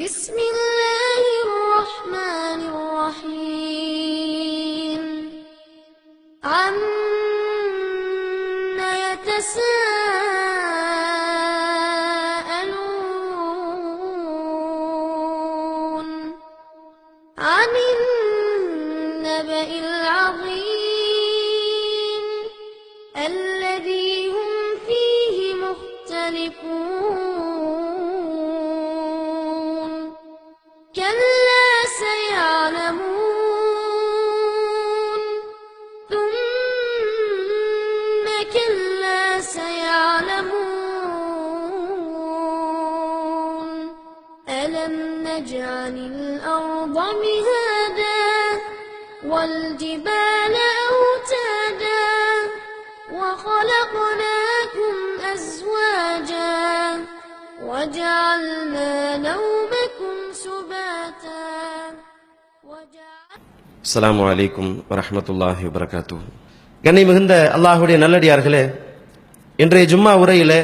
بسم الله والجبال أوتادا وخلقناكم أزواجا وجعلنا نومكم سباتا وجعلنا அஸ்ஸலாமு அலைக்கும் வரஹ்மத்துல்லாஹி வபரகாத்து கண்ணை மிகுந்த அல்லாஹுடைய நல்லடியார்களே இன்றைய ஜும்மா உரையிலே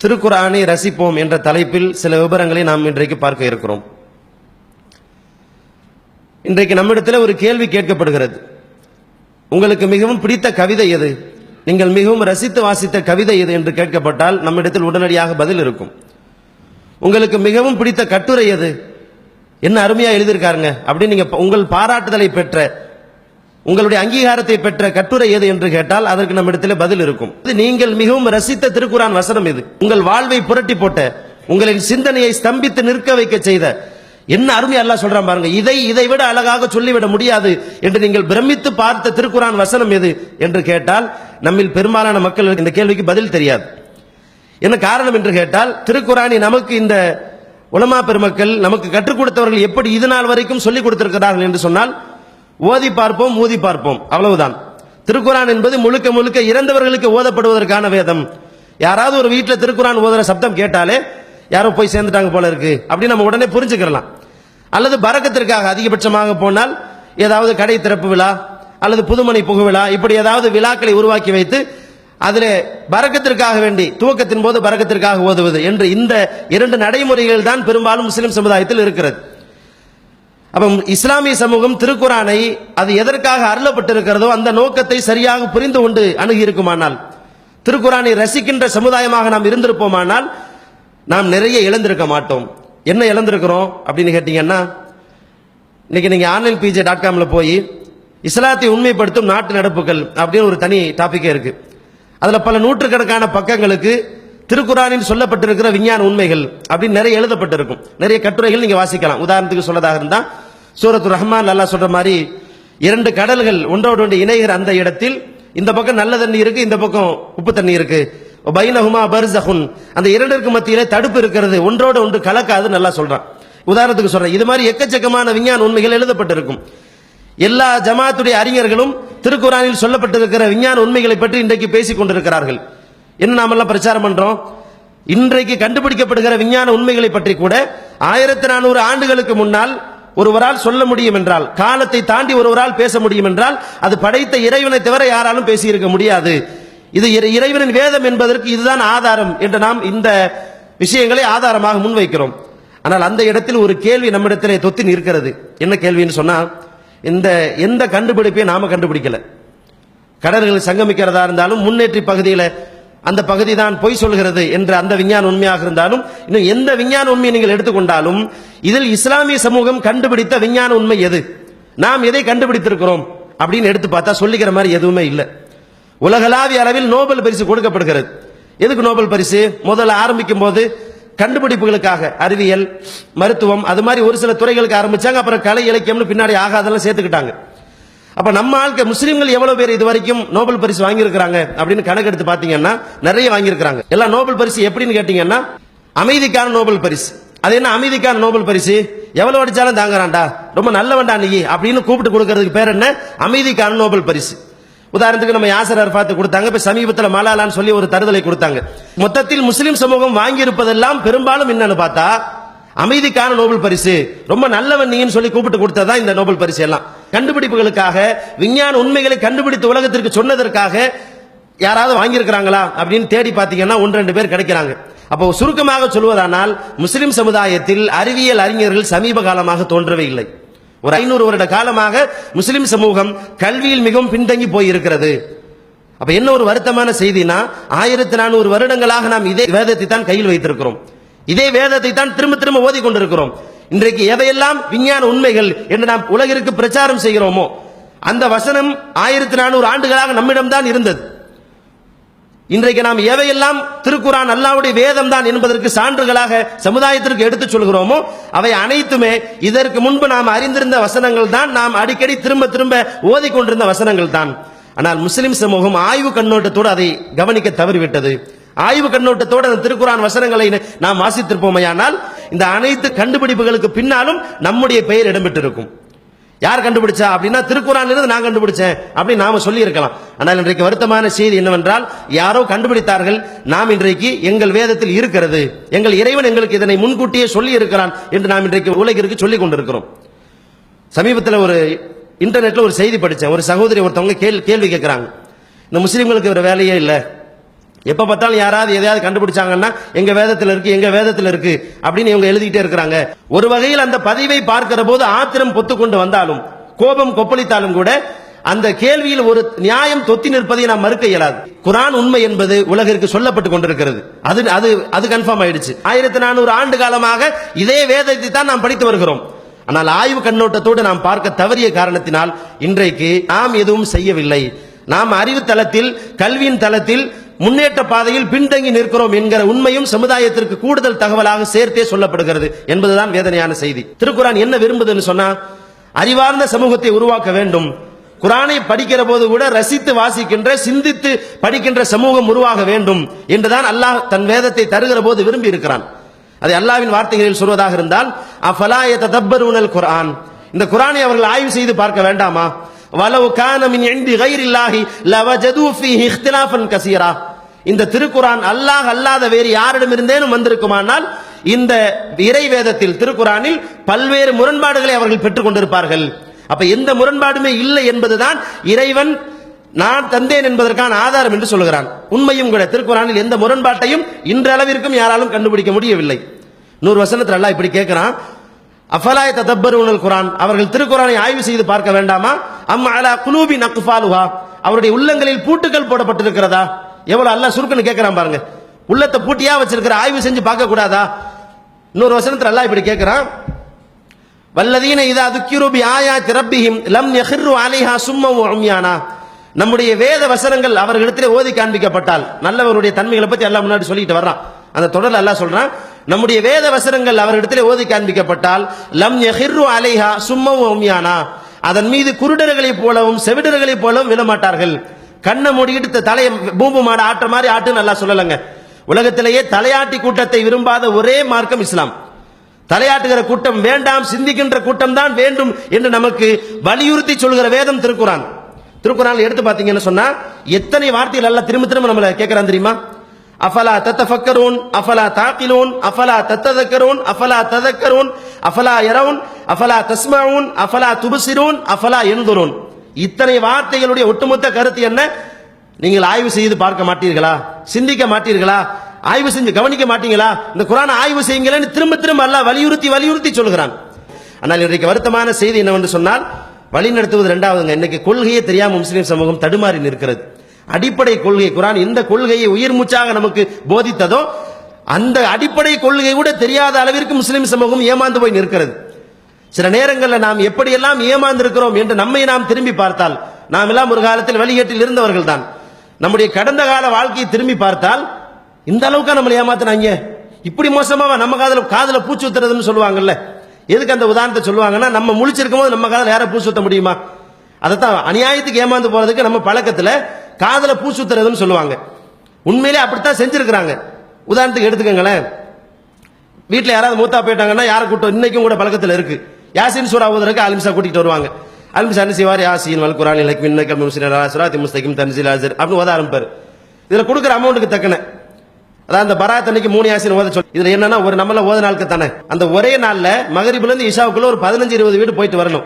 திருக்குர்ஆனை ரசிப்போம் என்ற தலைப்பில் சில விவரங்களை நாம் இன்றைக்கு பார்க்க இருக்கிறோம் இன்றைக்கு நம்மிடத்தில் ஒரு கேள்வி கேட்கப்படுகிறது. உங்களுக்கு மிகவும் பிடித்த கவிதை எது? நீங்கள் மிகவும் ரசித்து வாசித்த கவிதை எது என்று கேட்கப்பட்டால் நம்மிடத்தில் உடனடியாக பதில் இருக்கும். உங்களுக்கு மிகவும் பிடித்த கட்டுரை எது? என்ன அருமையாக எழுதியிருக்காருங்க. அப்படின்னு நீங்கள் உங்கள் பாராட்டுதலை பெற்ற உங்களுடைய அங்கீகாரத்தை பெற்ற கட்டுரை எது என்று கேட்டால் அதற்கு நம்ம இடத்துல பதில் இருக்கும். இது நீங்கள் மிகவும் ரசித்த திருக்குறான் வசனம் இது. உங்கள் வாழ்வை புரட்டி போட்ட உங்களின் சிந்தனையை ஸ்தம்பித்து நிற்க வைக்க செய்த என்ன அருமை அல்லாஹ் சொல்றான் பாருங்க இதை இதை விட அழகாக சொல்லிவிட முடியாது என்று நீங்கள் பிரமித்து பார்த்த திருக்குறான் வசனம் எது? என்று கேட்டால் நம்மில் பெரும்பாலான மக்கள் இந்த கேள்விக்கு பதில் தெரியாது. என்ன காரணம் என்று கேட்டால் திருக்குறானி நமக்கு இந்த உலமா பெருமக்கள் நமக்கு கற்றுக் கொடுத்தவர்கள் எப்படி இது நாள் வரைக்கும் சொல்லிக் கொடுத்திருக்கிறார்கள் என்று சொன்னால் ஓதி பார்ப்போம் ஊதி பார்ப்போம் அவ்வளவுதான். திருக்குறான் என்பது முழுக்க முழுக்க இறந்தவர்களுக்கு ஓதப்படுவதற்கான வேதம். யாராவது ஒரு வீட்டில் திருக்குறான் ஓதுற சப்தம் கேட்டாலே யாரோ போய் சேர்ந்துட்டாங்க போல இருக்கு. அப்படின்னு நம்ம உடனே புரிஞ்சுக்கிறலாம். அல்லது பறக்கத்திற்காக அதிகபட்சமாக போனால் ஏதாவது கடை திறப்பு விழா அல்லது புதுமணி புகு விழா இப்படி ஏதாவது விழாக்களை உருவாக்கி வைத்து அதில் பறக்கத்திற்காக வேண்டி துவக்கத்தின் போது பறக்கத்திற்காக ஓதுவது என்று இந்த இரண்டு நடைமுறைகள் தான் பெரும்பாலும் முஸ்லிம் சமுதாயத்தில் இருக்கிறது. அப்போ இஸ்லாமிய சமூகம் திருக்குரானை அது எதற்காக அருளப்பட்டிருக்கிறதோ அந்த நோக்கத்தை சரியாக புரிந்து கொண்டு அணுகி இருக்குமானால் திருக்குரானை ரசிக்கின்ற சமுதாயமாக நாம் இருந்திருப்போமானால் நாம் நிறைய இழந்திருக்க மாட்டோம். என்ன இழந்திருக்கிறோம் அப்படின்னு கேட்டீங்கன்னா இன்னைக்கு நீங்கள் ஆன்லைன் பிஜே டாட் காமில் போய் இஸ்லாத்தை உண்மைப்படுத்தும் நாட்டு நடப்புகள் அப்படின்னு ஒரு தனி டாப்பிக்கே இருக்குது அதில் பல நூற்றுக்கணக்கான பக்கங்களுக்கு திருக்குறானில் சொல்லப்பட்டிருக்கிற விஞ்ஞான உண்மைகள் அப்படின்னு நிறைய எழுதப்பட்டிருக்கும். நிறைய கட்டுரைகள் நீங்கள் வாசிக்கலாம். உதாரணத்துக்கு சொல்லதாக இருந்தால் சூரத்து ரஹ்மான் அல்லா சொல்கிற மாதிரி இரண்டு கடல்கள் ஒன்றோடு ஒன்று இணைகிற அந்த இடத்தில் இந்த பக்கம் நல்ல தண்ணி இருக்குது இந்த பக்கம் உப்பு தண்ணி இருக்குது பைனஹுமா பர்சஹுன் அந்த இரண்டிற்கு மத்தியிலே தடுப்பு இருக்கிறது. ஒன்றோடு ஒன்று கலக்காது நல்லா சொல்றான். உதாரணத்துக்கு சொல்றேன். இது மாதிரி எக்கச்சக்கமான விஞ்ஞான உண்மைகள் எழுதப்பட்டிருக்கும். எல்லா ஜமாத்துடைய அறிஞர்களும் திருக்குறானில் சொல்லப்பட்டிருக்கிற விஞ்ஞான உண்மைகளை பற்றி இன்றைக்கு பேசிக் கொண்டிருக்கிறார்கள். என்ன நாமெல்லாம் பிரச்சாரம் பண்றோம்? இன்றைக்கு கண்டுபிடிக்கப்படுகிற விஞ்ஞான உண்மைகளை பற்றி கூட ஆயிரத்தி நானூறு ஆண்டுகளுக்கு முன்னால் ஒருவரால் சொல்ல முடியும் என்றால் காலத்தை தாண்டி ஒருவரால் பேச முடியும் என்றால் அது படைத்த இறைவனை தவிர யாராலும் பேசியிருக்க முடியாது. இது இறை- இறைவனின் வேதம் என்பதற்கு இதுதான் ஆதாரம் என்று நாம் இந்த விஷயங்களை ஆதாரமாக முன்வைக்கிறோம். ஆனால் அந்த இடத்தில் ஒரு கேள்வி நம்மிடத்திலே தொத்தி நிற்கிறது. என்ன கேள்வின்னு சொன்னால் இந்த எந்த கண்டுபிடிப்பையும் நாம கண்டுபிடிக்கல. கடல்கள் சங்கமிக்கிறதா இருந்தாலும் முன்னேற்றி பகுதியில் அந்த பகுதி தான் பொய் சொல்கிறது என்ற அந்த விஞ்ஞான உண்மையாக இருந்தாலும் இன்னும் எந்த விஞ்ஞான உண்மையை நீங்கள் எடுத்துக்கொண்டாலும் இதில் இஸ்லாமிய சமூகம் கண்டுபிடித்த விஞ்ஞான உண்மை எது? நாம் எதை கண்டுபிடித்திருக்கிறோம் அப்படின்னு எடுத்து பார்த்தா சொல்லிக்கிற மாதிரி எதுவுமே இல்லை. உலகளாவிய அளவில் நோபல் பரிசு கொடுக்கப்படுகிறது. எதுக்கு நோபல் பரிசு? முதல்ல ஆரம்பிக்கும் போது கண்டுபிடிப்புகளுக்காக அறிவியல் மருத்துவம் அது மாதிரி ஒரு சில துறைகளுக்கு ஆரம்பிச்சாங்க. அப்புறம் கலை இலக்கியம்னு பின்னாடி ஆகாதெல்லாம் சேர்த்துக்கிட்டாங்க. அப்ப நம்ம ஆட்கள் முஸ்லீம்கள் எவ்வளவு பேர் இது வரைக்கும் நோபல் பரிசு வாங்கியிருக்கிறாங்க அப்படின்னு கணக்கெடுத்து பாத்தீங்கன்னா நிறைய வாங்கியிருக்கிறாங்க. எல்லாம் நோபல் பரிசு எப்படின்னு கேட்டீங்கன்னா அமைதிக்கான நோபல் பரிசு. அது என்ன அமைதிக்கான நோபல் பரிசு? எவ்வளவு அடிச்சாலும் தாங்குறான்டா. ரொம்ப நல்லவன்டா நீ அப்படின்னு கூப்பிட்டு கொடுக்கறதுக்கு பேர் என்ன? அமைதிக்கான நோபல் பரிசு. உதாரணத்துக்கு நம்ம யாசர் அரஃபாத் கொடுத்தாங்க இப்ப சமீபத்தில் மலாலான்னு சொல்லி ஒரு தருதலை கொடுத்தாங்க. மொத்தத்தில் முஸ்லிம் சமூகம் வாங்கியிருப்பதெல்லாம் பெரும்பாலும் என்னன்னு பார்த்தா அமைதிக்கான நோபல் பரிசு ரொம்ப நல்லவன் நீன்னு சொல்லி கூப்பிட்டு கொடுத்ததா இந்த நோபல் பரிசு எல்லாம். கண்டுபிடிப்புகளுக்காக விஞ்ஞான உண்மைகளை கண்டுபிடித்து உலகத்திற்கு சொன்னதற்காக யாராவது வாங்கியிருக்கிறாங்களா அப்படின்னு தேடி பார்த்தீங்கன்னா ஒன்று ரெண்டு பேர் கிடைக்கிறாங்க. அப்போ சுருக்கமாக சொல்வதானால் முஸ்லிம் சமுதாயத்தில் அறிவியல் அறிஞர்கள் சமீப காலமாக தோன்றவே இல்லை. ஒரு ஐநூறு வருட காலமாக முஸ்லிம் சமூகம் கல்வியில் மிகவும் பின்தங்கி போயிருக்கிறது. அப்ப என்ன ஒரு வருத்தமான செய்தினா ஆயிரத்தி நானூறு வருடங்களாக நாம் இதே வேதத்தை தான் கையில் வைத்திருக்கிறோம். இதே வேதத்தை தான் திரும்ப திரும்ப ஓதி கொண்டிருக்கிறோம் இன்றைக்கு எதையெல்லாம் விஞ்ஞான உண்மைகள் என்று நாம் உலகிற்கு பிரச்சாரம் செய்கிறோமோ அந்த வசனம் ஆயிரத்தி நானூறு ஆண்டுகளாக நம்மிடம்தான் இருந்தது. இன்றைக்கு நாம் எவையெல்லாம் திருக்குறான் அல்லாவுடைய வேதம் தான் என்பதற்கு சான்றுகளாக சமுதாயத்திற்கு எடுத்துச் சொல்கிறோமோ அவை அனைத்துமே இதற்கு முன்பு நாம் அறிந்திருந்த வசனங்கள் தான் நாம் அடிக்கடி திரும்ப திரும்ப ஓதிக்கொண்டிருந்த வசனங்கள் தான். ஆனால் முஸ்லிம் சமூகம் ஆய்வு கண்ணோட்டத்தோடு அதை கவனிக்க தவறிவிட்டது. ஆய்வு கண்ணோட்டத்தோடு அந்த திருக்குறான் வசனங்களை நாம் வாசித்திருப்போமையானால் இந்த அனைத்து கண்டுபிடிப்புகளுக்கு பின்னாலும் நம்முடைய பெயர் இடம்பெற்றிருக்கும். யார் கண்டுபிடிச்சா? அப்படின்னா திருக்குறானிலிருந்து நான் கண்டுபிடிச்சேன். அப்படின்னு நாம சொல்லி இருக்கலாம் ஆனால் இன்றைக்கு வருத்தமான செய்தி என்னவென்றால் யாரோ கண்டுபிடித்தார்கள். நாம் இன்றைக்கு எங்கள் வேதத்தில் இருக்கிறது. எங்கள் இறைவன் எங்களுக்கு இதனை முன்கூட்டியே சொல்லி இருக்கிறான் என்று நாம் இன்றைக்கு உலகிற்கு சொல்லிக் கொண்டிருக்கிறோம். சமீபத்தில் ஒரு இன்டர்நெட்ல ஒரு செய்தி படித்தேன் ஒரு சகோதரி ஒருத்தவங்க கேள்வி கேள்வி கேட்குறாங்க இந்த முஸ்லீம்களுக்கு ஒரு வேலையே இல்லை. எப்போ பார்த்தாலும் யாராவது எதையாவது கண்டுபிடிச்சாங்கன்னா எங்க வேதத்தில் இருக்கு எங்க வேதத்தில் இருக்கு அப்படின்னு இவங்க எழுதிக்கிட்டே இருக்கிறாங்க. ஒரு வகையில் அந்த பதிவை பார்க்கிற போது ஆத்திரம் பொத்து கொண்டு வந்தாலும் கோபம் கொப்பளித்தாலும் கூட அந்த கேள்வியில் ஒரு நியாயம் தொத்தி நிற்பதை நாம் மறுக்க இயலாது. குரான் உண்மை என்பது உலகிற்கு சொல்லப்பட்டு கொண்டிருக்கிறது. அது அது அது கன்ஃபார்ம் ஆயிடுச்சு. ஆயிரத்தி நானூறு ஆண்டு காலமாக இதே வேதத்தை தான் நாம் படித்து வருகிறோம். ஆனால் ஆய்வு கண்ணோட்டத்தோடு நாம் பார்க்க தவறிய காரணத்தினால் இன்றைக்கு நாம் எதுவும் செய்யவில்லை. நாம் அறிவு தளத்தில் கல்வியின் தளத்தில் முன்னேற்ற பாதையில் பின்தங்கி நிற்கிறோம் என்கிற உண்மையும் சமுதாயத்திற்கு கூடுதல் தகவலாக சேர்த்தே சொல்லப்படுகிறது என்பதுதான் வேதனையான செய்தி. திருக்குரான் என்ன விரும்புதுன்னு சொன்னா அறிவார்ந்த சமூகத்தை உருவாக்க வேண்டும். குரானை படிக்கிற போது கூட ரசித்து வாசிக்கின்ற சிந்தித்து படிக்கின்ற சமூகம் உருவாக வேண்டும் என்றுதான் அல்லாஹ் தன் வேதத்தை தருகிற போது விரும்பி இருக்கிறான் அதை அல்லாவின் வார்த்தைகளில் சொல்வதாக இருந்தால் அஃபலாய உணல் குரான் இந்த குரானை அவர்கள் ஆய்வு செய்து பார்க்க வேண்டாமா? வலவு கான எண்டி இந்தி கைரில்லாஹி லவஜது ஃபீஹி இக்திலாஃபன் கசீரா? இந்த திருக்குரான் அல்லாஹ் அல்லாத வேறு யாரிடமிருந்தேனும் வந்திருக்குமானால் இந்த இறை வேதத்தில் திருக்குரானில் பல்வேறு முரண்பாடுகளை அவர்கள் பெற்றுக் கொண்டிருப்பார்கள். அப்ப எந்த முரண்பாடுமே இல்லை என்பதுதான் இறைவன் நான் தந்தேன் என்பதற்கான ஆதாரம் என்று சொல்கிறான் உண்மையும் கூட திருக்குறானில் எந்த முரண்பாட்டையும் இன்றளவிற்கும் யாராலும் கண்டுபிடிக்க முடியவில்லை. நூறு வசனத்தில் அல்லாஹ் இப்படி கேட்கிறான். அஃபலாய் உணல் குரான்? அவர்கள் திருக்குறானை ஆய்வு செய்து பார்க்க வேண்டாமா? அம் அலா குலூபி நக்ஃபாலுஹா? அவருடைய உள்ளங்களில் பூட்டுகள் போடப்பட்டிருக்கிறதா? எவ்வளவு அல்ல சுருக்குன்னு கேட்கிறான் பாருங்க. உள்ளத்தை பூட்டியா வச்சிருக்கிற ஆய்வு செஞ்சு பார்க்க கூடாதா இன்னொரு வசனத்தில் அல்லாஹ் இப்படி கேட்கிறான் வல்லதீன இதா துக்கிரூபி ஆயா ஆயாத்தி லம் யஹிர்ரு அலைஹா சும்மவும் உம்யானா. நம்முடைய வேத வசனங்கள் அவர்களிடத்திலே ஓதி காண்பிக்கப்பட்டால் நல்லவருடைய தன்மைகளை பத்தி எல்லாம் முன்னாடி சொல்லிட்டு வர்றான். அந்த தொடர்ல எல்லாம் சொல்றான் நம்முடைய வேத வசனங்கள் அவர்களிடத்திலே ஓதி காண்பிக்கப்பட்டால் லம் யஹிர்ரு அலைஹா சும்மவும் உம்யானா. அதன் மீது குருடர்களைப் போலவும் செவிடர்களைப் போலவும் விழமாட்டார்கள். கண்ணை மூடிக்கிட்டு தலையை பூம்பு மாடு ஆட்டுற மாதிரி ஆட்டு நல்லா சொல்லலைங்க. உலகத்திலேயே தலையாட்டி கூட்டத்தை விரும்பாத ஒரே மார்க்கம் இஸ்லாம். தலையாட்டுகிற கூட்டம் வேண்டாம் சிந்திக்கின்ற கூட்டம் தான் வேண்டும் என்று நமக்கு வலியுறுத்தி சொல்கிற வேதம் திருக்குறான். திருக்குறான் எடுத்து பார்த்தீங்கன்னு சொன்னா எத்தனை வார்த்தைகள் எல்லாம் திரும்ப திரும்ப நம்மள கேட்கறான் தெரியுமா? அஃபலா தத்தஃபக்கரூன் அஃபலா தாக்கிலூன் அஃபலா தத்ததக்கரூன் அஃபலா ததக்கரூன் அஃபலா எரவுன் அஃபலா தஸ்மாவுன் அஃபலா துபசிரூன் அஃபலா என்துரூன் இத்தனை வார்த்தைகளுடைய ஒட்டுமொத்த கருத்து என்ன? நீங்கள் ஆய்வு செய்து பார்க்க மாட்டீர்களா? சிந்திக்க மாட்டீர்களா? ஆய்வு செஞ்சு கவனிக்க மாட்டீங்களா? இந்த குரான் ஆய்வு செய்யுங்களேன்னு திரும்ப திரும்ப அல்ல வலியுறுத்தி வலியுறுத்தி சொல்கிறான் ஆனால் இன்றைக்கு வருத்தமான செய்தி என்னவென்று சொன்னால் வழி நடத்துவது ரெண்டாவதுங்க இன்னைக்கு கொள்கையே தெரியாம முஸ்லீம் சமூகம் தடுமாறி நிற்கிறது. அடிப்படை கொள்கை குரான் எந்த கொள்கையை உயிர் மூச்சாக நமக்கு போதித்ததோ அந்த அடிப்படை கொள்கை கூட தெரியாத அளவிற்கு முஸ்லீம் சமூகம் ஏமாந்து போய் நிற்கிறது. சில நேரங்களில் நாம் எப்படியெல்லாம் ஏமாந்திருக்கிறோம் என்று நம்மை நாம் திரும்பி பார்த்தால் நாம் எல்லாம் ஒரு காலத்தில் வெளியேட்டில் இருந்தவர்கள் தான் நம்முடைய கடந்த கால வாழ்க்கையை திரும்பி பார்த்தால் இந்த அளவுக்கு நம்மளை ஏமாத்தினாங்க? இப்படி மோசமாக நம்ம காதல காதல பூச்சி ஊத்துறதுன்னு சொல்லுவாங்கல்ல. எதுக்கு அந்த உதாரணத்தை சொல்லுவாங்கன்னா நம்ம முழிச்சிருக்கும் போது நம்ம காதல யாரை பூச்சி ஊத்த முடியுமா? அதைத்தான் அநியாயத்துக்கு ஏமாந்து போறதுக்கு நம்ம பழக்கத்தில் காதல பூச்சி ஊத்துறதுன்னு சொல்லுவாங்க. உண்மையிலே அப்படித்தான் செஞ்சிருக்கிறாங்க. உதாரணத்துக்கு எடுத்துக்கோங்களேன். வீட்டில் யாராவது மூத்தா போயிட்டாங்கன்னா யாரை கூட்டம் இன்னைக்கும் கூட பழக்கத்தில் இருக்குது யாசின் சூரா ஓதுறதுக்கு அலிம்சா கூட்டிட்டு வருவாங்க. அல்மிசா என்ன செய்வார்? யாசின் வல் குரான் இலக்கு மின்னக்கம் முஸ்லிம் சுராத்தி முஸ்தகிம் தன்சில் ஆசர் அப்படின்னு ஓத ஆரம்பிப்பார். இதில் கொடுக்குற அமௌண்ட்டுக்கு தக்கன. அதான் அந்த பராத் அன்னைக்கு மூணு யாசின் ஓத சொல்லி இதில் என்னன்னா ஒரு நம்மள ஓத நாளுக்கு தானே. அந்த ஒரே நாளில் மகரிபுலேருந்து இஷாவுக்குள்ள ஒரு பதினஞ்சு இருபது வீடு போயிட்டு வரணும்.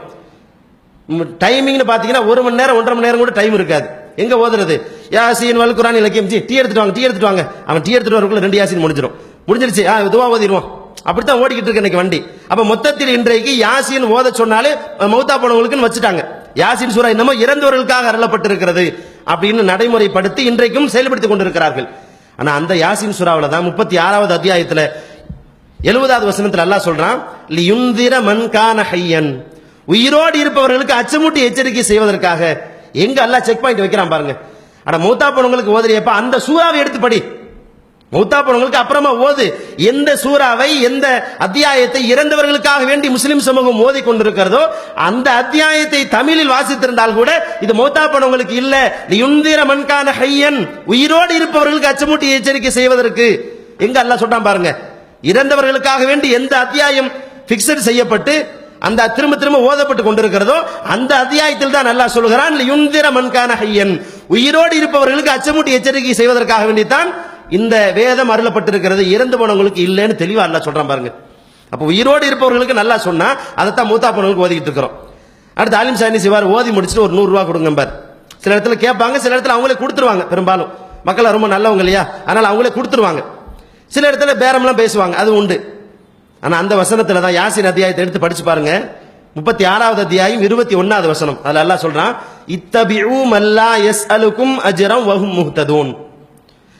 டைமிங்னு பார்த்தீங்கன்னா ஒரு மணி நேரம் ஒன்றரை மணி நேரம் கூட டைம் இருக்காது. எங்க ஓதுறது? யாசின் வல் குரான் இலக்கியம் டீ எடுத்துட்டு வாங்க டீ எடுத்துட்டு வாங்க. அவன் டீ எடுத்துட்டு வரக்குள்ள ரெண்டு யாசின் முடிஞ்சிடும் முடிஞ்சிருச்சு. ஆ துவா ஓதிடுவான் அப்படித்தான் ஓடிக்கிட்டு இருக்கு இன்னைக்கு வண்டி. அப்ப மொத்தத்தில் இன்றைக்கு யாசின் ஓத சொன்னாலே மௌத்தா போனவங்களுக்குன்னு வச்சுட்டாங்க. யாசின் சூரா என்னமோ இறந்தவர்களுக்காக அருளப்பட்டிருக்கிறது அப்படின்னு நடைமுறைப்படுத்தி இன்றைக்கும் செயல்படுத்திக் கொண்டிருக்கிறார்கள். ஆனா அந்த யாசின் சூறாவில் தான் முப்பத்தி ஆறாவது அத்தியாயத்துல எழுபதாவது வசனத்துல அல்லாஹ் சொல்றான் லியுந்திர மன்கான ஹையன். உயிரோடு இருப்பவர்களுக்கு அச்சமூட்டி எச்சரிக்கை செய்வதற்காக எங்க அல்லா செக் பாயிண்ட் வைக்கிறான் பாருங்க. ஆனா மூத்தா போனவங்களுக்கு ஓதுறியப்ப அந்த சூறாவை எடுத்து படி. மௌத்தா போனவங்களுக்கு அப்புறமா ஓது. எந்த சூறாவை எந்த அத்தியாயத்தை இறந்தவர்களுக்காக வேண்டி முஸ்லிம் சமூகம் ஓதி கொண்டிருக்கிறதோ அந்த அத்தியாயத்தை தமிழில் வாசித்திருந்தால் கூட இது மௌத்தா போனவங்களுக்கு இல்ல. லியுந்திர மன்கான ஹையன். உயிரோடு இருப்பவர்களுக்கு அச்சமூட்டி எச்சரிக்கை செய்வதற்கு. எங்க அல்லாஹ் சொல்றான் பாருங்க. இறந்தவர்களுக்காக வேண்டி எந்த அத்தியாயம் பிக்சட் செய்யப்பட்டு அந்த திரும்ப திரும்ப ஓதப்பட்டு கொண்டிருக்கிறதோ அந்த அத்தியாயத்தில் தான் நல்லா சொல்கிறான் யுந்திர மன்கான ஹையன். உயிரோடு இருப்பவர்களுக்கு அச்சமூட்டி எச்சரிக்கை செய்வதற்காக வேண்டித்தான் இந்த வேதம் அருளப்பட்டிருக்கிறது இறந்து போனவங்களுக்கு இல்லைன்னு தெளிவாக அல்லாஹ் சொல்கிறான் பாருங்க. அப்போ உயிரோடு இருப்பவர்களுக்கு நல்லா சொன்னால் அதைத்தான் மூத்தா போனவங்களுக்கு ஓதிக்கிட்டு இருக்கிறோம். அடுத்து ஆலிம் சாணி சிவார் ஓதி முடிச்சுட்டு ஒரு நூறுரூவா கொடுங்க பார். சில இடத்துல கேட்பாங்க சில இடத்துல அவங்களே கொடுத்துருவாங்க பெரும்பாலும். மக்கள் ரொம்ப நல்லவங்க இல்லையா? அதனால் அவங்களே கொடுத்துருவாங்க. சில இடத்துல பேரம்லாம் பேசுவாங்க அது உண்டு. ஆனால் அந்த வசனத்தில் தான் யாசின் அத்தியாயத்தை எடுத்து படித்து பாருங்க. முப்பத்தி ஆறாவது அத்தியாயம் இருபத்தி ஒன்னாவது வசனம். அதில் எல்லாம் சொல்கிறான் இத்தபியூ மல்லா எஸ் அலுக்கும் அஜரம் வஹும் முஹ்ததூன்.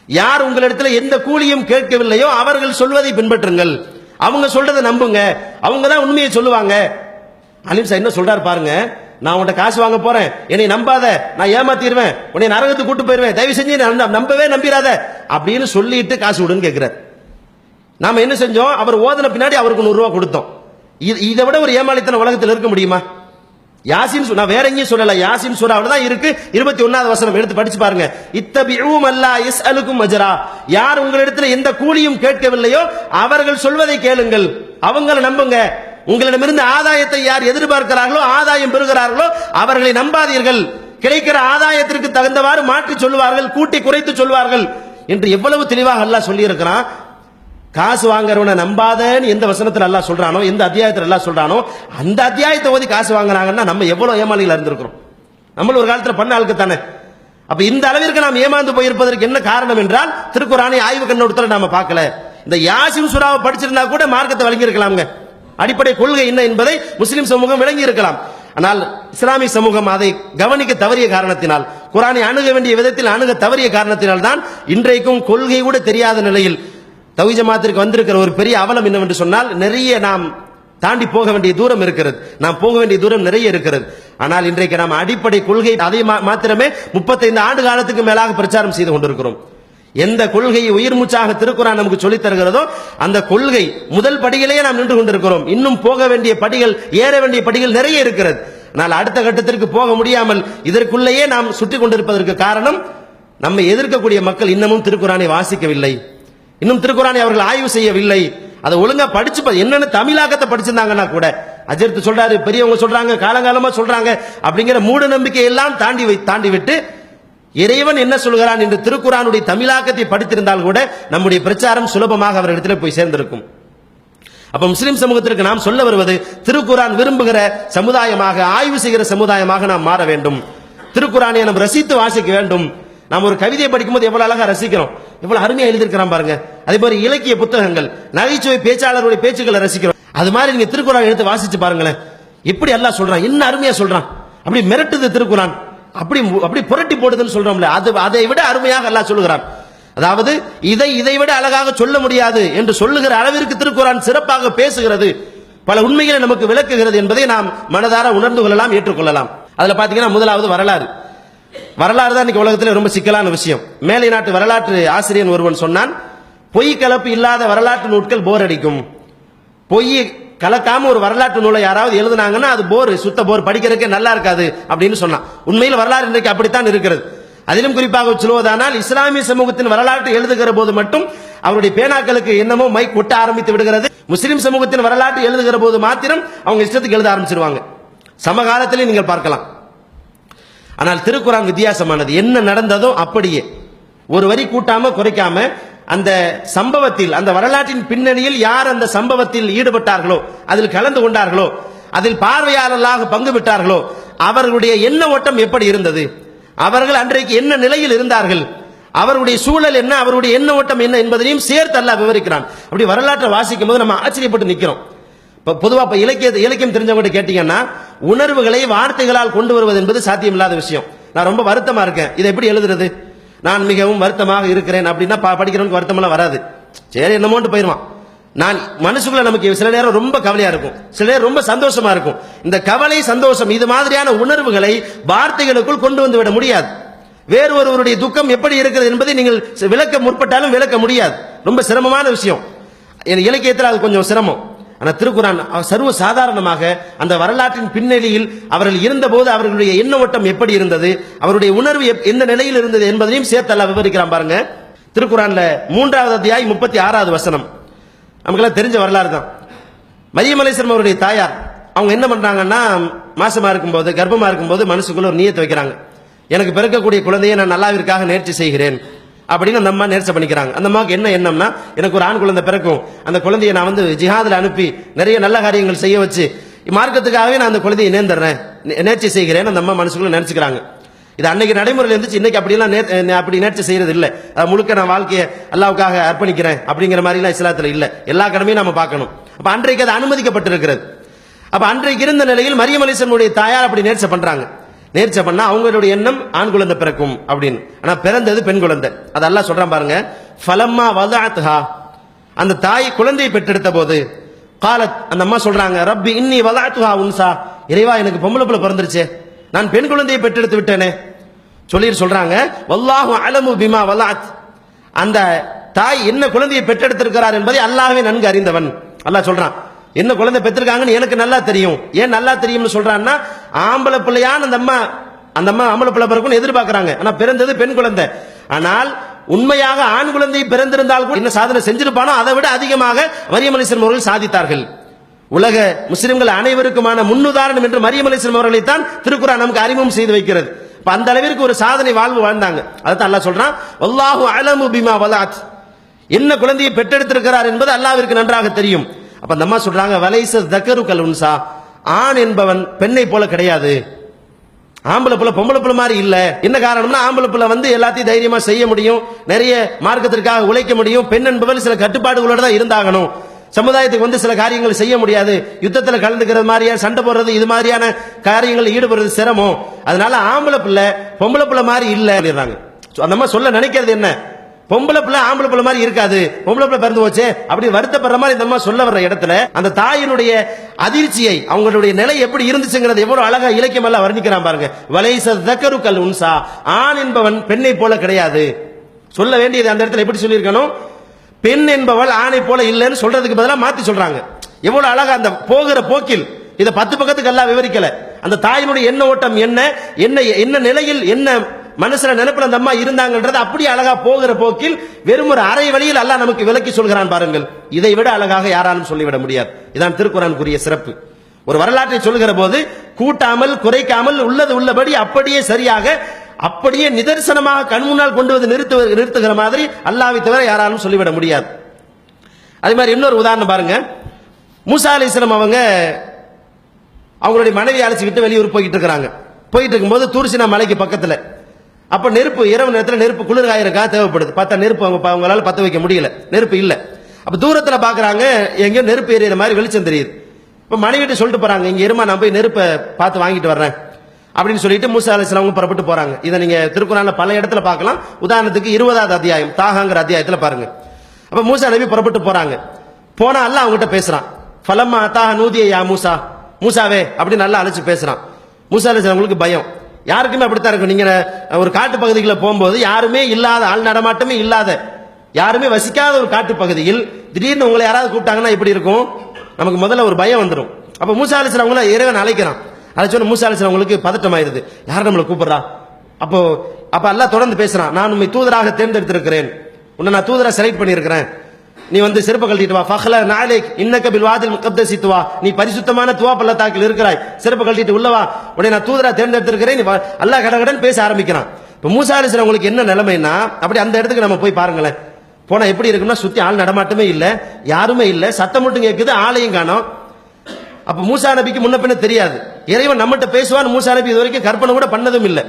யார் உங்களிடத்தில் எந்த கூலியும் கேட்கவில்லையோ அவர்கள் சொல்வதை பின்பற்றுங்கள். அவங்க சொல்றதை நம்புங்க. அவங்க தான் உண்மையை சொல்லுவாங்க. அலிம் சார் என்ன சொல்றாரு பாருங்க. நான் உன்கிட்ட காசு வாங்க போறேன். என்னை நம்பாத. நான் ஏமாத்திடுவேன். உன்னை நரகத்துக்கு கூட்டு போயிருவேன். தயவு செஞ்சு நம்பவே நம்பிராத அப்படின்னு சொல்லிட்டு காசு விடுன்னு கேட்கிறார் நாம என்ன செஞ்சோம்? அவர் ஓதன பின்னாடி அவருக்கு நூறுரூவா கொடுத்தோம். இது- இதை விட ஒரு ஏமாளித்தன உலகத்தில் இருக்க முடியுமா? யாசின் சூ- நான் வேற எங்கேயும் சொல்லல. யாசின் சூறாவில் தான் இருக்கு. இருபத்தி ஒன்னாவது வசனம் எடுத்து படிச்சு பாருங்க. இத்தபிஉம் அல்லா இஸ் அலுக்கும் அஜரா. யார் உங்களிடத்தில் எந்த கூலியும் கேட்கவில்லையோ அவர்கள் சொல்வதை கேளுங்கள். அவங்கள நம்புங்க. உங்களிடமிருந்து ஆதாயத்தை யார் எதிர்பார்க்கிறார்களோ ஆதாயம் பெறுகிறார்களோ அவர்களை நம்பாதீர்கள். கிடைக்கிற ஆதாயத்திற்கு தகுந்தவாறு மாற்றி சொல்லுவார்கள் கூட்டி குறைத்து சொல்வார்கள் என்று எவ்வளவு தெளிவாக அல்லாஹ் சொல்லி இருக்கிறான் காசு வாங்குறவனை நம்பாதன்னு எந்த வசனத்தில் எல்லாம் சொல்றானோ எந்த அத்தியாயத்தில் எல்லாம் சொல்றானோ அந்த அத்தியாயத்தை ஓதி காசு வாங்குறாங்கன்னா நம்ம எவ்வளவு ஏமாளிகளா இருந்திருக்கிறோம் நம்மள ஒரு காலத்தில் பண்ண ஆளுக்கு தானே. அப்ப இந்த அளவிற்கு நாம் ஏமாந்து போயிருப்பதற்கு என்ன காரணம் என்றால் திருக்குறானை ஆய்வு கண்ணோட்டத்தில் நாம பார்க்கல. இந்த யாசின் சுறாவை படிச்சிருந்தா கூட மார்க்கத்தை வழங்கியிருக்கலாம்ங்க. அடிப்படை கொள்கை என்ன என்பதை முஸ்லிம் சமூகம் விளங்கி இருக்கலாம் ஆனால் இஸ்லாமிய சமூகம் அதை கவனிக்க தவறிய காரணத்தினால் குரானை அணுக வேண்டிய விதத்தில் அணுக தவறிய காரணத்தினால் தான் இன்றைக்கும் கொள்கை கூட தெரியாத நிலையில் தவி ஜமாத்திற்கு வந்திருக்கிற ஒரு பெரிய அவலம் என்னவென்று சொன்னால் நிறைய நாம் தாண்டி போக வேண்டிய தூரம் இருக்கிறது. நாம் போக வேண்டிய தூரம் நிறைய இருக்கிறது. ஆனால் இன்றைக்கு நாம் அடிப்படை கொள்கை அதை மா- மாத்திரமே முப்பத்தைந்து ஆண்டு காலத்துக்கு மேலாக பிரச்சாரம் செய்து கொண்டிருக்கிறோம். எந்த கொள்கையை உயிர் மூச்சாக திருக்குறான் நமக்கு சொல்லித் தருகிறதோ அந்த கொள்கை முதல் படியிலேயே நாம் நின்று கொண்டிருக்கிறோம். இன்னும் போக வேண்டிய படிகள் ஏற வேண்டிய படிகள் நிறைய இருக்கிறது. ஆனால் அடுத்த கட்டத்திற்கு போக முடியாமல் இதற்குள்ளேயே நாம் சுட்டி கொண்டிருப்பதற்கு காரணம் நம்மை எதிர்க்கக்கூடிய மக்கள் இன்னமும் திருக்குறானை வாசிக்கவில்லை. இன்னும் திருக்குறானை அவர்கள் ஆய்வு செய்யவில்லை. அதை ஒழுங்கா படிச்சு என்னென்ன தமிழாக்கத்தை படிச்சிருந்தாங்கன்னா கூட அஜர்த்து சொல்றாரு பெரியவங்க சொல்றாங்க காலங்காலமா சொல்றாங்க அப்படிங்கிற மூட நம்பிக்கை எல்லாம் தாண்டி வை- தாண்டி விட்டு இறைவன் என்ன சொல்கிறான் என்று திருக்குறானுடைய தமிழாக்கத்தை படித்திருந்தால் கூட நம்முடைய பிரச்சாரம் சுலபமாக அவரிடத்தில் போய் சேர்ந்திருக்கும். அப்ப முஸ்லிம் சமூகத்திற்கு நாம் சொல்ல வருவது திருக்குரான் விரும்புகிற சமுதாயமாக ஆய்வு செய்கிற சமுதாயமாக நாம் மாற வேண்டும். திருக்குறானை நாம் ரசித்து வாசிக்க வேண்டும். நாம் ஒரு கவிதையை படிக்கும்போது எவ்வளவு அழகா ரசிக்கிறோம். எவ்வளவு அருமையா எழுதியிருக்கிறான் பாருங்க. அதே மாதிரி இலக்கிய புத்தகங்கள் நகைச்சுவை பேச்சாளருடைய பேச்சுக்களை ரசிக்கிறோம். அது மாதிரி நீங்க திருக்குறான் எடுத்து வாசிச்சு பாருங்களேன். எப்படி எல்லாம் சொல்றான்? என்ன அருமையா சொல்றான்? அப்படி மிரட்டுது திருக்குறான். அப்படி அப்படி புரட்டி போடுதுன்னு சொல்றோம்ல. அது அதை விட அருமையாக எல்லாம் சொல்லுகிறான். அதாவது இதை இதை விட அழகாக சொல்ல முடியாது என்று சொல்லுகிற அளவிற்கு திருக்குறான் சிறப்பாக பேசுகிறது. பல உண்மைகளை நமக்கு விளக்குகிறது என்பதை நாம் மனதார உணர்ந்து கொள்ளலாம் ஏற்றுக்கொள்ளலாம். அதுல பாத்தீங்கன்னா முதலாவது வரலாறு. வரலாறு தான் இன்னைக்கு உலகத்தில் ரொம்ப சிக்கலான விஷயம். மேலை நாட்டு வரலாற்று ஆசிரியன் ஒருவன் சொன்னான் பொய் கலப்பு இல்லாத வரலாற்று நூட்கள் போர் அடிக்கும். பொய் கலக்காம ஒரு வரலாற்று நூலை யாராவது எழுதுனாங்கன்னா அது போர் சுத்த போர் படிக்கிறதுக்கே நல்லா இருக்காது அப்படின்னு சொன்னான். உண்மையில் வரலாறு இன்றைக்கு அப்படித்தான் இருக்கிறது. அதிலும் குறிப்பாக சொல்வதானால் இஸ்லாமிய சமூகத்தின் வரலாற்று எழுதுகிற போது மட்டும் அவருடைய பேனாக்களுக்கு என்னமோ மைக் கொட்ட ஆரம்பித்து விடுகிறது. முஸ்லிம் சமூகத்தின் வரலாற்று எழுதுகிற போது மாத்திரம் அவங்க இஷ்டத்துக்கு எழுத ஆரம்பிச்சிருவாங்க. சமகாலத்திலே நீங்கள் பார்க்கலாம். ஆனால் திருக்குறான் வித்தியாசமானது. என்ன நடந்ததோ அப்படியே. ஒரு வரி கூட்டாம குறைக்காம அந்த சம்பவத்தில் அந்த வரலாற்றின் பின்னணியில் யார் அந்த சம்பவத்தில் ஈடுபட்டார்களோ அதில் கலந்து கொண்டார்களோ அதில் பார்வையாளர்களாக பங்கு பெற்றார்களோ அவர்களுடைய எண்ண ஓட்டம் எப்படி இருந்தது? அவர்கள் அன்றைக்கு என்ன நிலையில் இருந்தார்கள்? அவருடைய சூழல் என்ன? அவருடைய எண்ண ஓட்டம் என்ன என்பதையும் சேர்த்து அல்ல விவரிக்கிறான். அப்படி வரலாற்றை வாசிக்கும் போது நம்ம ஆச்சரியப்பட்டு நிற்கிறோம் இப்போ பொதுவாக இப்போ இலக்கிய இலக்கியம் தெரிஞ்சவங்க கேட்டீங்கன்னா உணர்வுகளை வார்த்தைகளால் கொண்டு வருவது என்பது சாத்தியமில்லாத விஷயம். நான் ரொம்ப வருத்தமாக இருக்கேன். இதை எப்படி எழுதுறது? நான் மிகவும் வருத்தமாக இருக்கிறேன் அப்படின்னா படிக்கிறவனுக்கு வருத்தமெல்லாம் வராது. சரி என்னமோன்ட்டு போயிடுவான். நான் மனசுக்குள்ள நமக்கு சில நேரம் ரொம்ப கவலையா இருக்கும். சில நேரம் ரொம்ப சந்தோஷமா இருக்கும். இந்த கவலை சந்தோஷம் இது மாதிரியான உணர்வுகளை வார்த்தைகளுக்குள் கொண்டு வந்து விட முடியாது. வேறு ஒருவருடைய துக்கம் எப்படி இருக்கிறது என்பதை நீங்கள் விளக்க முற்பட்டாலும் விளக்க முடியாது. ரொம்ப சிரமமான விஷயம். என் இலக்கியத்தில் அது கொஞ்சம் சிரமம். ஆனால் திருக்குறான் சர்வ சாதாரணமாக அந்த வரலாற்றின் பின்னணியில் அவர்கள் இருந்தபோது அவர்களுடைய எண்ண ஓட்டம் எப்படி இருந்தது அவருடைய உணர்வு எப்- எந்த நிலையில் இருந்தது என்பதையும் சேர்த்து அல்ல விவரிக்கிறான் பாருங்க. திருக்குறான்ல மூன்றாவது அத்தியாய் முப்பத்தி ஆறாவது வசனம். நமக்கெல்லாம் தெரிஞ்ச வரலாறு தான். மரியமலேஸ்வரம் அவருடைய தாயார். அவங்க என்ன பண்றாங்கன்னா மாசமா இருக்கும்போது கர்ப்பமா இருக்கும்போது மனசுக்குள்ள ஒரு நீயத்தை வைக்கிறாங்க. எனக்கு பிறக்கக்கூடிய குழந்தையை நான் நல்லாவிற்காக நேர்ச்சி செய்கிறேன். அப்படின்னு அந்த அம்மா நேர்ச்சி பண்ணிக்கிறாங்க. அந்த அம்மாவுக்கு என்ன எண்ணம்னா எனக்கு ஒரு ஆண் குழந்தை பிறக்கும். அந்த குழந்தைய நான் வந்து ஜிஹாதில் அனுப்பி நிறைய நல்ல காரியங்கள் செய்ய வச்சு மார்க்கத்துக்காகவே நான் அந்த குழந்தையை நேர்ந்துடுறேன். நேர்ச்சி செய்கிறேன் அந்த அம்மா மனசுக்குள்ள நினச்சிக்கிறாங்க. இது அன்னைக்கு நடைமுறையில் இருந்துச்சு இன்னைக்கு அப்படிலாம் நே அப்படி நேர்ச்சி செய்யறது இல்லை முழுக்க நான் வாழ்க்கையை அல்லாவுக்காக அர்ப்பணிக்கிறேன் அப்படிங்கிற மாதிரிலாம் இஸ்லாத்தில் இல்லை. எல்லா கடமையும் நம்ம பார்க்கணும். அப்போ அன்றைக்கு அது அனுமதிக்கப்பட்டிருக்கிறது. அப்போ அன்றைக்கு இருந்த நிலையில் மரியம் அலிசனுடைய தாயார் அப்படி நேர்ச்சை பண்ணுறாங்க நேர்ச்சை பண்ணா அவங்களுடைய எண்ணம் ஆண் குழந்தை பிறக்கும் அப்படின்னு. ஆனா பிறந்தது பெண் குழந்தை. அதெல்லாம் சொல்றான் பாருங்க. ஃபலம்மா வதாத்ஹா அந்த தாய் குழந்தையை பெற்றெடுத்த போது காலத் அந்த அம்மா சொல்றாங்க ரப்பி இன்னி வதாத்துஹா உன்சா. இறைவா எனக்கு பொம்பளை பிள்ளை பிறந்துருச்சு. நான் பெண் குழந்தையை பெற்றெடுத்து விட்டேனே. சொல்லி சொல்றாங்க வல்லாஹு அலமு பிமா வலாத் அந்த தாய் என்ன குழந்தையை பெற்றெடுத்திருக்கிறார் என்பதை அல்லாஹ்வே நன்கு அறிந்தவன். அல்லாஹ் சொல்றான் என்ன குழந்தை பெற்றிருக்காங்கன்னு எனக்கு நல்லா தெரியும். ஏன் நல்லா தெரியும்னு சொல்றான்னா ஆம்பளை பிள்ளையான்னு அந்த அம்மா அந்த அம்மா ஆம்பளை பிள்ளை பிறக்கும்னு எதிர்பார்க்கறாங்க. ஆனா பிறந்தது பெண் குழந்தை. ஆனால் உண்மையாக ஆண் குழந்தை பிறந்திருந்தால் கூட என்ன சாதனை செஞ்சிருப்பானோ அதை விட அதிகமாக மரியம் அவர்கள் சாதித்தார்கள். உலக முஸ்லிம்கள் அனைவருக்குமான முன்னுதாரணம் என்று மரியமலைசன் அவர்களைத்தான் திருக்குறான் நமக்கு அறிமுகம் செய்து வைக்கிறது. அந்த அளவிற்கு ஒரு சாதனை வாழ்வு வாழ்ந்தாங்க. அதான் அல்லாஹ் சொல்றான் அல்லாஹு அலமு பிமா வலாத். என்ன குழந்தையை பெற்றெடுத்திருக்கிறார் என்பது அல்லாவிற்கு நன்றாக தெரியும். அப்ப அந்த அம்மா சொல்றாங்க வலைச தக்கரு கல் உன்சா. ஆண் என்பவன் பெண்ணை போல கிடையாது. ஆம்பளை பிள்ளை பொம்பளை பிள்ளை மாதிரி இல்ல. என்ன காரணம்னா ஆம்பளை பிள்ளை வந்து எல்லாத்தையும் தைரியமா செய்ய முடியும். நிறைய மார்க்கத்திற்காக உழைக்க முடியும். பெண் என்பவள் சில கட்டுப்பாடுகளோட தான் இருந்தாகணும். சமுதாயத்துக்கு வந்து சில காரியங்கள் செய்ய முடியாது. யுத்தத்தில் கலந்துக்கிறது மாதிரியா சண்டை போடுறது இது மாதிரியான காரியங்கள் ஈடுபடுறது சிரமம். அதனால ஆம்பளை பிள்ளை பொம்பளை பிள்ளை மாதிரி இல்ல சொல்லிடுறாங்க. அந்த மாதிரி சொல்ல நினைக்கிறது என்ன? பொம்பளை பிள்ளை ஆம்பளை பிள்ளை மாதிரி இருக்காது. பொம்பளை பிள்ளை பிறந்து போச்சே. அப்படி வருத்தப்படுற மாதிரி இந்த சொல்ல வர்ற இடத்துல அந்த தாயினுடைய அதிர்ச்சியை அவங்களுடைய நிலை எப்படி இருந்துச்சுங்கிறது எவ்வளவு அழகா இலக்கியம் எல்லாம் வர்ணிக்கிறான் பாருங்க. வலைச தக்கரு கல் உன்சா. ஆண் என்பவன் பெண்ணை போல கிடையாது. சொல்ல வேண்டியது அந்த இடத்துல எப்படி சொல்லியிருக்கணும்? பெண் என்பவள் ஆணை போல இல்லைன்னு சொல்றதுக்கு பதிலாக மாத்தி சொல்றாங்க. எவ்வளவு அழகா அந்த போகிற போக்கில் இதை பத்து பக்கத்துக்கு எல்லாம் விவரிக்கல. அந்த தாயினுடைய எண்ண ஓட்டம் என்ன? என்ன என்ன நிலையில் என்ன மனசுல நினைப்புல அந்த அம்மா இருந்தாங்கன்றது அப்படியே அழகா போகிற போக்கில் வெறும் ஒரு அரை வழியில் அல்லாஹ் நமக்கு விளக்கி சொல்கிறான் பாருங்கள். இதை விட அழகாக யாராலும் சொல்லிவிட முடியாது. இதான் திருக்குறானுக்குரிய சிறப்பு. ஒரு வரலாற்றை சொல்லுகிற போது கூட்டாமல் குறைக்காமல் உள்ளது உள்ளபடி அப்படியே சரியாக அப்படியே நிதர்சனமாக கண் முன்னால் கொண்டு வந்து நிறுத்து நிறுத்துகிற மாதிரி அல்லாவை தவிர யாராலும் சொல்லிவிட முடியாது. அதே மாதிரி இன்னொரு உதாரணம் பாருங்க. மூசா அலிஸ்லாம் அவங்க அவங்களுடைய மனைவி அழைச்சிக்கிட்டு வெளியூர் போய்கிட்டு இருக்கிறாங்க. போயிட்டு இருக்கும்போது தூர்சினா மலைக்கு பக்கத்தில் அப்ப நெருப்பு இரவு நேரத்தில் நெருப்பு குளிர் காயறதுக்காக தேவைப்படுது. பார்த்தா நெருப்பு அவங்க அவங்களால பத்த வைக்க முடியல. நெருப்பு இல்லை. அப்ப தூரத்தில் பாக்குறாங்க எங்கேயோ நெருப்பு எரியற மாதிரி வெளிச்சம் தெரியுது. இப்ப மனைவிட்டு சொல்லிட்டு போறாங்க இங்க இருமா நான் போய் நெருப்பை பார்த்து வாங்கிட்டு வர்றேன். அப்படின்னு சொல்லிட்டு மூசா அலிஸ்லாமும் புறப்பட்டு போறாங்க. இதை நீங்க திருக்குறான்ல பல இடத்துல பார்க்கலாம். உதாரணத்துக்கு இருபதாவது அத்தியாயம் தாகாங்கிற அத்தியாயத்தில் பாருங்க. அப்ப மூசா நபி புறப்பட்டு போறாங்க. போனா அல்லாஹ் அவங்ககிட்ட பேசுறான். ஃபலம்மா அத்தாஹ நூதிய யா மூசா. மூசாவே அப்படின்னு நல்லா அழைச்சு பேசுறான். மூசா அலிஸ்லாம் பயம். யாருக்குமே அப்படித்தான் இருக்கும். நீங்கள் ஒரு காட்டு பகுதிகளில் போகும்போது யாருமே இல்லாத ஆள் நடமாட்டமே இல்லாத யாருமே வசிக்காத ஒரு காட்டு பகுதியில் திடீர்னு உங்களை யாராவது கூப்பிட்டாங்கன்னா எப்படி இருக்கும்? நமக்கு முதல்ல ஒரு பயம் வந்துடும் அப்போ மூசா அவங்கள இறைவன் அழைக்கிறான். அதை மூசா மூசாலிசன் அவங்களுக்கு பதட்டம் யார் நம்மளை கூப்பிடுறா? அப்போ அப்போ எல்லாம் தொடர்ந்து பேசுகிறான் நான் உண்மை தூதராக தேர்ந்தெடுத்திருக்கிறேன். உன்னை நான் தூதராக செலக்ட் பண்ணியிருக்கிறேன். நீ வந்து செருப்பு கழட்டிட்டு வா. ஃபஹ்ல நாளைக் இன்னக்க பில் வாதில் முகத்தசித்து வா நீ பரிசுத்தமான துவா பள்ளத்தாக்கில் இருக்கிறாய். செருப்பு கழட்டிட்டு உள்ள வா. உடனே நான் தூதரா தேர்ந்தெடுத்திருக்கிறேன். நீ அல்லாஹ் கடகடன் பேச ஆரம்பிக்கிறான். இப்போ மூசா அலிஸ்லாம் உங்களுக்கு என்ன நிலைமைன்னா அப்படி அந்த இடத்துக்கு நம்ம போய் பாருங்களேன். போனா எப்படி இருக்குன்னா சுத்தி ஆள் நடமாட்டமே இல்லை யாருமே இல்லை. சத்தம் மட்டும் கேட்குது ஆளையும் காணும். அப்போ மூசா நபிக்கு முன்ன பின்ன தெரியாது. இறைவன் நம்மகிட்ட பேசுவான்னு மூசா நபி இது வரைக்கும் கற்பனை கூட பண்ணதும் இல்லை.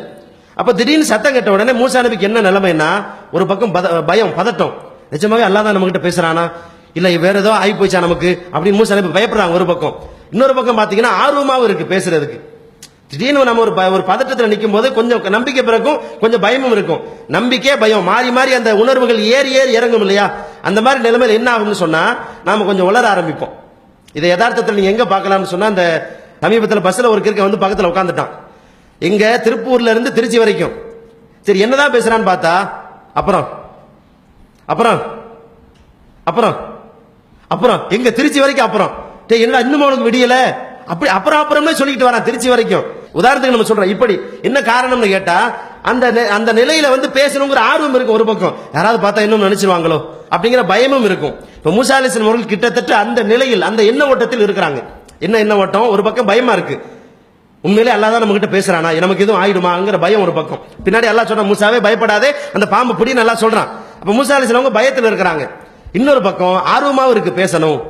அப்போ திடீர்னு சத்தம் கேட்ட உடனே மூசா நபிக்கு என்ன நிலைமைன்னா ஒரு பக்கம் பத- பயம் பதட்டம். நிஜமாவே அல்லாஹ் தான் நம்ம கிட்ட பேசுறானா? இல்ல வேற ஏதோ ஆகி போச்சா நமக்கு? அப்படின்னு சில பயப்படுறாங்க ஒரு பக்கம். இன்னொரு பக்கம் பாத்தீங்கன்னா ஆர்வமாவும் இருக்கு பேசுறதுக்கு. திடீர்னு நம்ம ஒரு ப- ஒரு பதட்டத்தில் நிற்கும் போது கொஞ்சம் நம்பிக்கை பிறக்கும் கொஞ்சம் பயமும் இருக்கும். நம்பிக்கை பயம். மாறி மாறி அந்த உணர்வுகள் ஏறி ஏறி இறங்கும் இல்லையா? அந்த மாதிரி நிலைமையில் என்ன ஆகும்னு சொன்னா நாம கொஞ்சம் உளர ஆரம்பிப்போம். இதை யதார்த்தத்தில் நீங்க எங்க பார்க்கலாம்னு சொன்னா அந்த சமீபத்தில் பஸ்ல ஒரு கிற்க வந்து பக்கத்தில் உட்காந்துட்டான் எங்கே திருப்பூர்ல இருந்து திருச்சி வரைக்கும். சரி என்னதான் பேசுறான்னு பார்த்தா அப்புறம் அப்புறம்? அப்புறம்? அப்புறம்? எங்க திருச்சி வரைக்கும் அப்புறம். டேய் என்னடா இன்னும் உனக்கு விடியல? அப்படி அப்புறம் அப்புறம்னே சொல்லிட்டு வரான் திருச்சி வரைக்கும். உதாரணத்துக்கு நம்ம சொல்றோம் இப்படி. என்ன காரணம்னு கேட்டா அந்த அந்த நிலையில வந்து பேசணுங்கிற ஆர்வம் இருக்கும் ஒரு பக்கம். யாராவது பார்த்தா இன்னும் நினைச்சிருவாங்களோ? அப்படிங்கிற பயமும் இருக்கும். இப்ப மூசா அலிஸ்லாம் அவர்கள் கிட்டத்தட்ட அந்த நிலையில் அந்த எண்ண ஓட்டத்தில் இருக்கிறாங்க. என்ன எண்ண ஓட்டம்? ஒரு பக்கம் பயமா இருக்கு. உண்மையிலே அல்லா தான் நம்ம கிட்ட பேசுறானா நமக்கு எதுவும் ஆயிடுமாங்கிற பயம் ஒரு பக்கம். பின்னாடி எல்லாம் சொல்றான் மூசாவே பயப்படாதே. அந்த பாம்பு பிடி நல்லா சொல்றான். இப்போ மூசா அலிஸ்லாமங்க பயத்தில் இருக்கிறாங்க. இன்னொரு பக்கம் ஆர்வமாகவும் இருக்கு பேசணும்.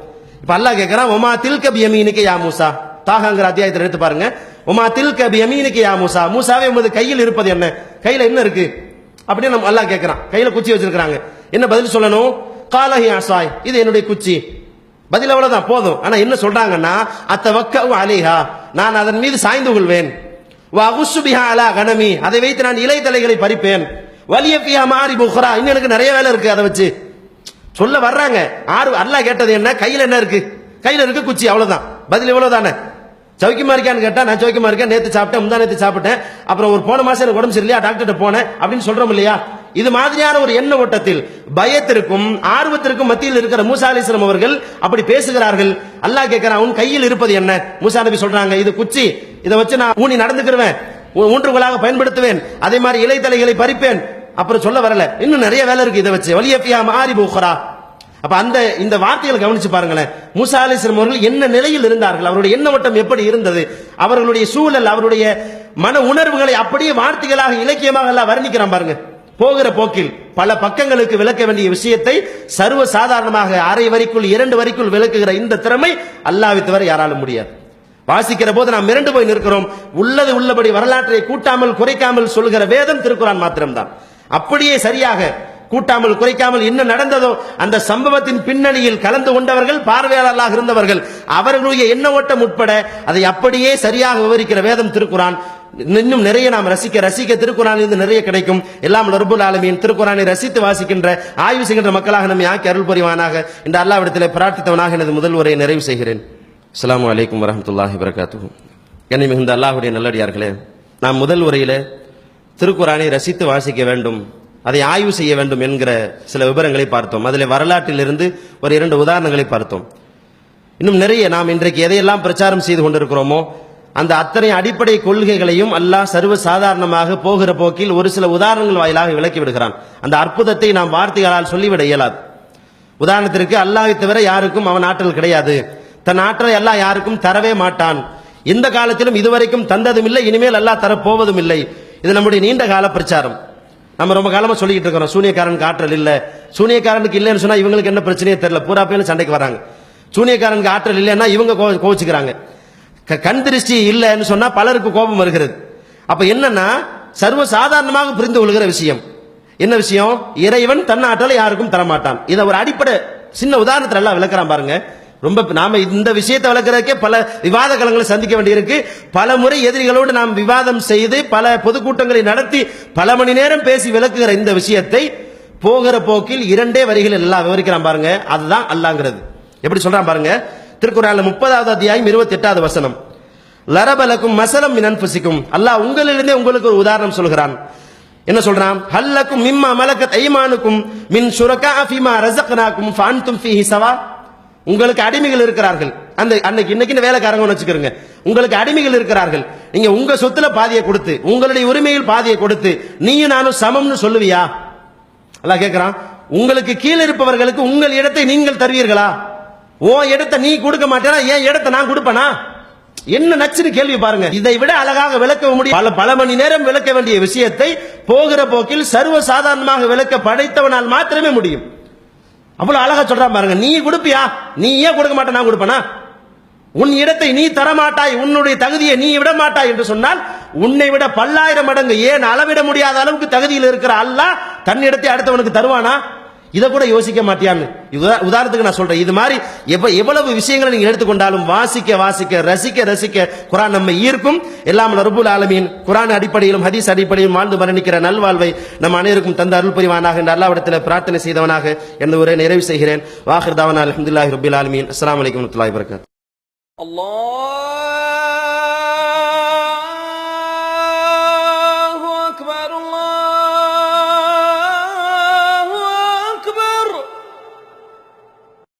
இப்போ அல்லாஹ் கேட்குறான் ஒமா தில்க பியமீனுக்கு யா மூசா? தாகங்கிற அத்தியாயத்தில் எடுத்து பாருங்க. ஒமா தில்க பியமீனுக்கு யா மூசா? மூசாவே உமது கையில் இருப்பது என்ன? கையில் என்ன இருக்கு? அப்படின்னு நம்ம அல்லாஹ் கேட்குறான் கையில் குச்சி வச்சிருக்கிறாங்க. என்ன பதில் சொல்லணும்? காலஹி ஆசாய் இது என்னுடைய குச்சி. பதில் அவ்வளவுதான் போதும். ஆனா என்ன சொல்றாங்கன்னா அத்த வக்க அலிஹா. நான் அதன் மீது சாய்ந்து கொள்வேன். வகுசு பிஹா அலா கனமி. அதை வைத்து நான் இலை தலைகளை பறிப்பேன். வலிய மாறி புகரா? இன்னும் எனக்கு நிறைய வேலை இருக்கு அதை வச்சு. சொல்ல வர்றாங்க. ஆறு அல்லாஹ் கேட்டது என்ன? கையில் என்ன இருக்கு? கையில் இருக்கு குச்சி அவ்வளோதான் பதில் இவ்வளோ தானே சௌக்கியமா இருக்கான்னு கேட்டா நான் சௌக்கியமா இருக்கேன் நேத்து சாப்பிட்டேன் முந்தா நேத்து சாப்பிட்டேன். அப்புறம் ஒரு போன மாசம் எனக்கு உடம்பு சரியில்லையா? டாக்டர்கிட்ட போனேன் அப்படின்னு சொல்றோம் இல்லையா? இது மாதிரியான ஒரு எண்ண ஓட்டத்தில் பயத்திற்கும் ஆர்வத்திற்கும் மத்தியில் இருக்கிற மூசா அலிஸ்லாம் அவர்கள் அப்படி பேசுகிறார்கள். அல்லாஹ் கேட்கிறான் உன் கையில் இருப்பது என்ன? மூசா நபி சொல்றாங்க இது குச்சி. இதை வச்சு நான் ஊனி நடந்துக்கிருவேன் ஊன்றுகளாக பயன்படுத்துவேன். அதே மாதிரி இலை தலைகளை பறிப்பேன். அப்புறம் சொல்ல வரல. இன்னும் நிறைய வேலை இருக்கு இதை வச்சு. வலியப்பியா மாறி போகிறா அப்ப அந்த இந்த வார்த்தைகளை கவனிச்சு பாருங்களேன். மூசா அலிஸ்லம் அவர்கள் என்ன நிலையில் இருந்தார்கள்? அவருடைய எண்ண ஓட்டம் எப்படி இருந்தது? அவர்களுடைய சூழல் அவருடைய மன உணர்வுகளை அப்படியே வார்த்தைகளாக இலக்கியமாக எல்லாம் வர்ணிக்கிறான் பாருங்க. போகிற போக்கில் பல பக்கங்களுக்கு விளக்க வேண்டிய விஷயத்தை சர்வ சாதாரணமாக அரை வரிக்குள் இரண்டு வரிக்குள் விளக்குகிற இந்த திறமை அல்லாஹ்வை தவிர யாராலும் முடியாது. வாசிக்கிற போது நாம் மிரண்டு போய் நிற்கிறோம். உள்ளது உள்ளபடி வரலாற்றை கூட்டாமல் குறைக்காமல் சொல்கிற வேதம் திருக்குறான் மாத்திரம்தான். அப்படியே சரியாக கூட்டாமல் குறைக்காமல் என்ன நடந்ததோ அந்த சம்பவத்தின் பின்னணியில் கலந்து கொண்டவர்கள் பார்வையாளர்களாக இருந்தவர்கள் அவர்களுடைய எண்ண ஓட்டம் உட்பட அதை அப்படியே சரியாக விவரிக்கிற வேதம் திருக்குறான். இன்னும் நிறைய நாம் ரசிக்க ரசிக்க திருக்குறான் இருந்து நிறைய கிடைக்கும். எல்லாம் ரபுல் ஆலமியின் திருக்குறானை ரசித்து வாசிக்கின்ற ஆய்வு செய்கின்ற மக்களாக நம்மை ஆக்கி அருள் புரிவானாக. இந்த அல்லாவிடத்தில் பிரார்த்தித்தவனாக எனது முதல் உரையை நிறைவு செய்கிறேன். அஸ்லாம் வலைக்கம் வரமத்துல்லாஹி வரகாத்து என்னை மிகுந்த அல்லாஹுடைய நல்லடியார்களே நாம் முதல் உரையிலே திருக்குறானை ரசித்து வாசிக்க வேண்டும் அதை ஆய்வு செய்ய வேண்டும் என்கிற சில விவரங்களை பார்த்தோம். அதில் வரலாற்றிலிருந்து ஒரு இரண்டு உதாரணங்களை பார்த்தோம். இன்னும் நிறைய நாம் இன்றைக்கு எதையெல்லாம் பிரச்சாரம் செய்து கொண்டிருக்கிறோமோ அந்த அத்தனை அடிப்படை கொள்கைகளையும் அல்லாஹ் சர்வ சாதாரணமாக போகிற போக்கில் ஒரு சில உதாரணங்கள் வாயிலாக விளக்கி விடுகிறான். அந்த அற்புதத்தை நாம் வார்த்தைகளால் சொல்லிவிட இயலாது. உதாரணத்திற்கு அல்லாஹை தவிர யாருக்கும் அவன் ஆற்றல் கிடையாது. தன் ஆற்றலை அல்லாஹ் யாருக்கும் தரவே மாட்டான். எந்த காலத்திலும் இதுவரைக்கும் தந்ததும் இல்லை இனிமேல் அல்லாஹ் தரப்போவதும் இல்லை. இது நம்முடைய நீண்ட கால பிரச்சாரம். நம்ம ரொம்ப காலமாக சொல்லிக்கிட்டு இருக்கிறோம் சூனியக்காரனுக்கு ஆற்றல் இல்லை. சூனியக்காரனுக்கு இல்லைன்னு சொன்னால் இவங்களுக்கு என்ன பிரச்சனையே தெரியல. பூரா பேரும் சண்டைக்கு வராங்க. சூனியக்காரனுக்கு ஆற்றல் இல்லைன்னா இவங்க கோ- கோவிச்சுக்கிறாங்க. க- கண் திருஷ்டி இல்லைன்னு சொன்னால் பலருக்கு கோபம் வருகிறது. அப்போ என்னன்னா சர்வ சாதாரணமாக புரிந்து கொள்கிற விஷயம். என்ன விஷயம்? இறைவன் தன் ஆற்றலை யாருக்கும் தரமாட்டான். இதை ஒரு அடிப்படை சின்ன உதாரணத்துல எல்லாம் விளக்குறான் பாருங்க. ரொம்ப நாம இந்த விஷயத்தை வளர்க்கறதுக்கே பல விவாத களங்களை சந்திக்க வேண்டியிருக்கு. பல முறை எதிரிகளோடு நாம் விவாதம் செய்து பல பொதுக்கூட்டங்களை நடத்தி பல மணி நேரம் பேசி விளக்குகிற இந்த விஷயத்தை போகிற போக்கில் இரண்டே வரிகள் எல்லாம் விவரிக்கிறான் பாருங்க. அதுதான் அல்லாங்கிறது. எப்படி சொல்றான் பாருங்க? திருக்குறள்ல முப்பதாவது அத்தியாயம் இருபத்தி எட்டாவது வசனம் லரபலக்கும் மசலம் மின் அல்லாஹ் உங்களிலிருந்தே உங்களுக்கு ஒரு உதாரணம் சொல்கிறான். என்ன சொல்றான்? ஹல்லக்கும் மிம்மா மலக்கத் ஐமானுக்கும் மின் சுரகா ஃபிமா ரஸக்னாக்கும் ஃபான்தும் ஃபீஹி சவா. உங்களுக்கு அடிமைகள் இருக்கிறார்கள். அந்த அன்னைக்கு இன்னைக்கு வேலைக்காரங்க வச்சுக்கிறோங்க உங்களுக்கு அடிமைகள் இருக்கிறார்கள். நீங்க உங்க சொத்துல பாதியை கொடுத்து உங்களுடைய உரிமையில் பாதியை கொடுத்து நீயும் நானும் சமம்னு சொல்லுவியா? அதான் கேட்கிறான் உங்களுக்கு கீழே இருப்பவர்களுக்கு உங்கள் இடத்தை நீங்கள் தருவீர்களா? ஓ இடத்தை நீ கொடுக்க மாட்டேனா? என் இடத்தை நான் கொடுப்பனா? என்ன நச்சுன்னு கேள்வி பாருங்க. இதை விட அழகாக விளக்க முடியும். பல பல மணி நேரம் விளக்க வேண்டிய விஷயத்தை போகிற போக்கில் சர்வ சாதாரணமாக விளக்க படைத்தவனால் மாத்திரமே முடியும். அவ்வளவு அழகா சொல்றா பாருங்க. நீ கொடுப்பியா? நீ ஏன் கொடுக்க மாட்டே நான் கொடுப்பேனா? உன் இடத்தை நீ தரமாட்டாய். உன்னுடைய தகுதியை நீ விட மாட்டாய் என்று சொன்னால் உன்னை விட பல்லாயிரம் மடங்கு ஏன் அளவிட முடியாத அளவுக்கு தகுதியில் இருக்கிற அல்லாஹ் தன்னிடத்தை அடுத்தவனுக்கு தருவானா? இதை கூட யோசிக்க மாட்டியான்னு. உதாரணத்துக்கு நான் சொல்றேன். இது மாதிரி எவ்வளவு விஷயங்களை நீங்க எடுத்துக்கொண்டாலும் வாசிக்க வாசிக்க ரசிக்க ரசிக்க குரான் நம்மை ஈர்க்கும். எல்லாம் ரபுல் ஆலமீன். குரான் அடிப்படையிலும் ஹதீஸ் அடிப்படையிலும் வாழ்ந்து மரணிக்கிற நல்வாழ்வை நம் அனைவருக்கும் தந்த அருள் புரிவானாக என்ற அல்லாவிடத்தில் பிரார்த்தனை செய்தவனாக என்று உரை நிறைவு செய்கிறேன். வாஹிர்தாவன் அலமதுல்லாஹி ரபுல் ஆலமீன். அஸ்லாம் வலைக்கம் வரமத்துல்லாஹி வரகாத்